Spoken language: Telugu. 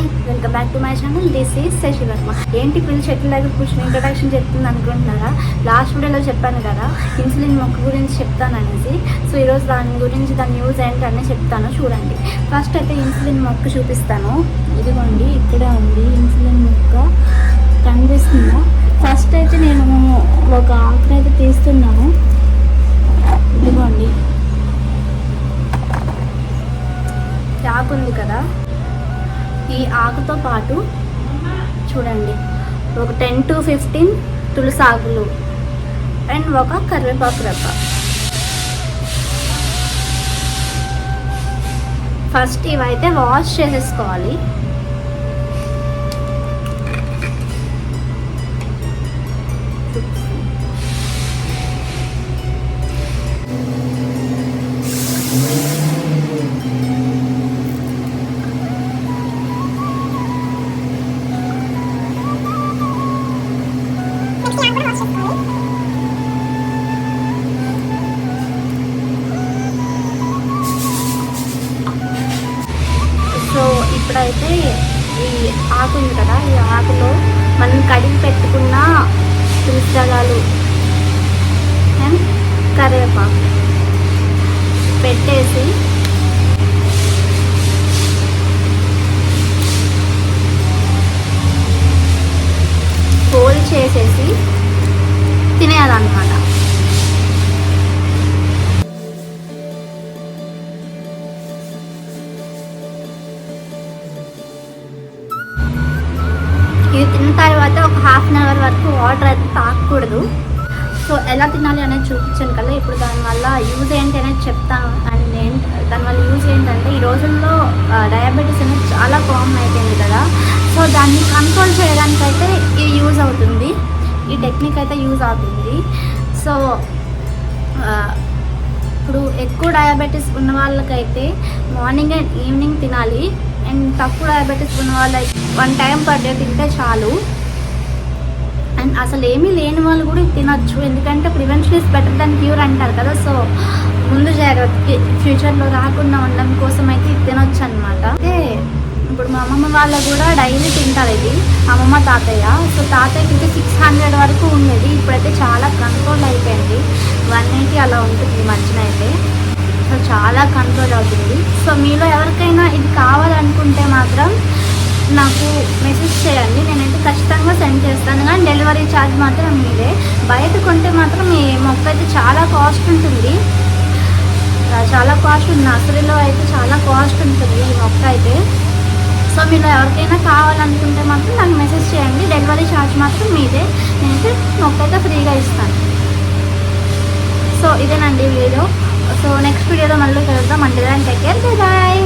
Hi welcome back to my channel this is Shashi Varma ఏంటి పిల్లలు చెట్ల దగ్గర కూర్చొని ఇంట్రడక్షన్ చెప్తుంది అనుకుంటున్నారా? లాస్ట్ వీడియోలో చెప్పాను కదా ఇన్సులిన్ మొక్క గురించి చెప్తాను అనేసి సో ఈరోజు దాని గురించి దాని యూజ్ ఏంటి అని చెప్తాను చూడండి. ఫస్ట్ అయితే ఇన్సులిన్ మొక్క చూపిస్తాను. ఇదిగోండి ఇక్కడే ఉంది ఇన్సులిన్ మొక్క. ఈ ఆకుతో పాటు చూడండి. ఒక టెన్ టు ఫిఫ్టీన్ తులసి ఆకులు. అండ్ ఒక కరివేపాకు రెప్ప ఫస్ట్ ఇవైతే వాష్ చేసేసుకోవాలి. సో ఇప్పుడైతే ఈ ఆకు ఉంది కదా ఈ ఆకులో మనం కడిగి పెట్టుకున్న తులసి అండ్ కరివేపాకు పెట్టేసి ఫోల్డ్ చేసేసి తినేయాలన్నమాట. ఇది తిన్న తర్వాత ఒక హాఫ్ అన్ అవర్ వరకు వాటర్ అయితే తాగకూడదు సో ఎలా తినాలి అనేది చూపించాను కదా ఇప్పుడు దానివల్ల యూజ్ ఏంటి అనేది చెప్తాను. అండ్ ఏంటి దానివల్ల యూజ్ ఏంటంటే ఈ రోజుల్లో డయాబెటీస్ అనేది చాలా కామన్ అయిపోయింది కదా. సో దాన్ని కంట్రోల్ చేయడానికైతే ఇది యూజ్ అవుతుంది. ఈ టెక్నిక్ అయితే యూజ్ అవుతుంది. సో ఇప్పుడు ఎక్కువ డయాబెటీస్ ఉన్న వాళ్ళకైతే మార్నింగ్ అండ్ ఈవినింగ్ తినాలి. అండ్ తక్కువ డయాబెటీస్ ఉన్న వాళ్ళకి వన్ టైం పర్ డే తింటే చాలు. అండ్ అసలు ఏమీ లేని వాళ్ళు కూడా తినొచ్చు. ఎందుకంటే prevention is better than cure అంటారు కదా. సో ముందు జాగ్రత్త ఫ్యూచర్లో రాకుండా ఉండడం కోసం అయితే తినొచ్చు అనమాట అయితే ఇప్పుడు మా అమ్మమ్మ వాళ్ళు కూడా డైలీ తింటారు ఇది. అమ్మమ్మ తాతయ్య. సో తాతయ్యకి అయితే సిక్స్ హండ్రెడ్ వరకు ఉండేది. ఇప్పుడైతే చాలా కంట్రోల్ అయిపోయింది. వన్ ఎయిటీ అలా ఉంటుంది ఈ మధ్యన అయితే. సో చాలా కంట్రోల్ అవుతుంది. సో మీలో ఎవరికైనా ఇది కావాలనుకుంటే మాత్రం నాకు మెసేజ్ చేయండి. నేనైతే ఖచ్చితంగా సెండ్ చేస్తాను. కానీ డెలివరీ ఛార్జ్ మాత్రం మీదే. బయట కొంటే మాత్రం ఈ మొక్క అయితే చాలా కాస్ట్ ఉంటుంది. చాలా కాస్ట్ ఉంది. నర్సరీలో అయితే చాలా కాస్ట్ ఉంటుంది ఈ మొక్క అయితే. సో మీరు ఎవరికైనా కావాలనుకుంటే మాత్రం నాకు మెసేజ్ చేయండి. డెలివరీ ఛార్జ్ మాత్రం మీదే. నేనైతే మొక్క అయితే ఫ్రీగా ఇస్తాను. సో ఇదేనండి వీడియో. సో నెక్స్ట్ వీడియోలో మళ్ళీ కలుద్దాం. అంటే టేక్ కేర్ బాయ్